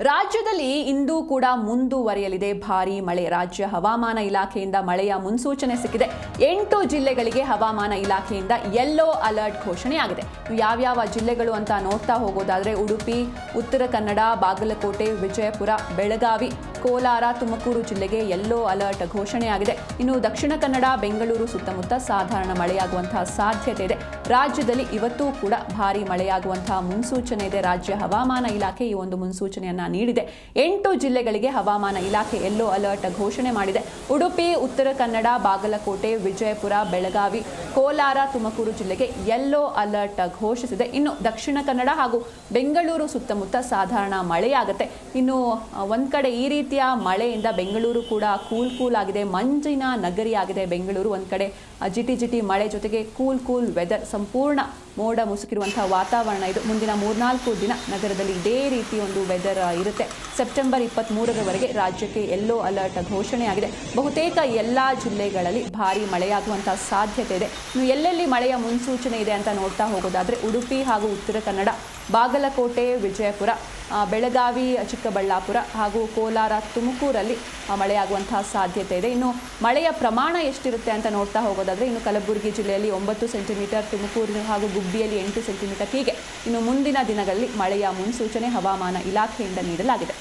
ರಾಜ್ಯದಲ್ಲಿ ಇಂದು ಕೂಡ ಮುಂದುವರಿಯಲಿದೆ. ಭಾರೀ ಮಳೆ. ರಾಜ್ಯ ಹವಾಮಾನ ಇಲಾಖೆಯಿಂದ ಮಳೆಯ ಮುನ್ಸೂಚನೆ ಸಿಕ್ಕಿದೆ. ಎಂಟು ಜಿಲ್ಲೆಗಳಿಗೆ ಹವಾಮಾನ ಇಲಾಖೆಯಿಂದ ಯೆಲ್ಲೋ ಅಲರ್ಟ್ ಘೋಷಣೆಯಾಗಿದೆ. ಯಾವ್ಯಾವ ಜಿಲ್ಲೆಗಳು ಅಂತ ನೋಡ್ತಾ ಹೋಗೋದಾದ್ರೆ ಉಡುಪಿ, ಉತ್ತರ ಕನ್ನಡ, ಬಾಗಲಕೋಟೆ, ವಿಜಯಪುರ, ಬೆಳಗಾವಿ. ಕೋಲಾರ, ತುಮಕೂರು ಜಿಲ್ಲೆಗೆ ಯೆಲ್ಲೋ ಅಲರ್ಟ್ ಘೋಷಣೆಯಾಗಿದೆ. ಇನ್ನು ದಕ್ಷಿಣ ಕನ್ನಡ, ಬೆಂಗಳೂರು ಸುತ್ತಮುತ್ತ ಸಾಧಾರಣ ಮಳೆಯಾಗುವಂತಹ ಸಾಧ್ಯತೆ ಇದೆ. ರಾಜ್ಯದಲ್ಲಿ ಇವತ್ತೂ ಕೂಡ ಭಾರಿ ಮಳೆಯಾಗುವಂತಹ ಮುನ್ಸೂಚನೆ ಇದೆ. ರಾಜ್ಯ ಹವಾಮಾನ ಇಲಾಖೆ ಈ ಒಂದು ಮುನ್ಸೂಚನೆಯನ್ನ ನೀಡಿದೆ. ಎಂಟು ಜಿಲ್ಲೆಗಳಿಗೆ ಹವಾಮಾನ ಇಲಾಖೆ ಯೆಲ್ಲೋ ಅಲರ್ಟ್ ಘೋಷಣೆ ಮಾಡಿದೆ. ಉಡುಪಿ, ಉತ್ತರ ಕನ್ನಡ, ಬಾಗಲಕೋಟೆ, ವಿಜಯಪುರ, ಬೆಳಗಾವಿ ಕೋಲಾರ, ತುಮಕೂರು ಜಿಲ್ಲೆಗೆ ಯೆಲ್ಲೋ ಅಲರ್ಟ್ ಘೋಷಿಸಿದೆ. ಇನ್ನು ದಕ್ಷಿಣ ಕನ್ನಡ ಹಾಗೂ ಬೆಂಗಳೂರು ಸುತ್ತಮುತ್ತ ಸಾಧಾರಣ ಮಳೆಯಾಗುತ್ತೆ. ಇನ್ನು ಒಂದು ಕಡೆ ಈ ರೀತಿಯ ಮಳೆಯಿಂದ ಬೆಂಗಳೂರು ಕೂಡ ಕೂಲ್ ಕೂಲ್ ಆಗಿದೆ. ಮಂಜಿನ ನಗರಿಯಾಗಿದೆ ಬೆಂಗಳೂರು. ಒಂದು ಕಡೆ ಜಿಟಿ ಜಿಟಿ ಮಳೆ ಜೊತೆಗೆ ಕೂಲ್ ಕೂಲ್ ವೆದರ್ ಸಂಪೂರ್ಣ ಮೋಡ ಮುಸುಕಿರುವಂತಹ ವಾತಾವರಣ ಇದು. ಮುಂದಿನ ಮೂರ್ನಾಲ್ಕು ದಿನ ನಗರದಲ್ಲಿ ಇದೇ ರೀತಿ ಒಂದು ವೆದರ್ ಇರುತ್ತೆ. ಸೆಪ್ಟೆಂಬರ್ ಇಪ್ಪತ್ತ್ ಮೂರರವರೆಗೆ ರಾಜ್ಯಕ್ಕೆ ಯೆಲ್ಲೋ ಅಲರ್ಟ್ ಘೋಷಣೆಯಾಗಿದೆ. ಬಹುತೇಕ ಎಲ್ಲ ಜಿಲ್ಲೆಗಳಲ್ಲಿ ಭಾರಿ ಮಳೆಯಾಗುವಂತಹ ಸಾಧ್ಯತೆ ಇದೆ. ಎಲ್ಲೆಲ್ಲಿ ಮಳೆಯ ಮುನ್ಸೂಚನೆ ಇದೆ ಅಂತ ನೋಡ್ತಾ ಹೋಗೋದಾದ್ರೆ ಉಡುಪಿ ಹಾಗೂ ಉತ್ತರ ಕನ್ನಡ, ಬಾಗಲಕೋಟೆ, ವಿಜಯಪುರ ಬೆಳಗಾವಿ, ಚಿಕ್ಕಬಳ್ಳಾಪುರ ಹಾಗೂ ಕೋಲಾರ, ತುಮಕೂರಲ್ಲಿ ಮಳೆಯಾಗುವಂತಹ ಸಾಧ್ಯತೆ ಇದೆ. ಇನ್ನು ಮಳೆಯ ಪ್ರಮಾಣ ಎಷ್ಟಿರುತ್ತೆ ಅಂತ ನೋಡ್ತಾ ಹೋಗೋದಾದ್ರೆ ಇನ್ನು ಕಲಬುರಗಿ ಜಿಲ್ಲೆಯಲ್ಲಿ ಒಂಬತ್ತು ಸೆಂಟಿಮೀಟರ್, ತುಮಕೂರು ಹಾಗೂ ಗುಬ್ಬಿಯಲ್ಲಿ ಎಂಟು ಸೆಂಟಿಮೀಟರ್ ಹೀಗೆ. ಇನ್ನು ಮುಂದಿನ ದಿನಗಳಲ್ಲಿ ಮಳೆಯ ಮುನ್ಸೂಚನೆ ಹವಾಮಾನ ಇಲಾಖೆಯಿಂದ ನೀಡಲಾಗಿದೆ.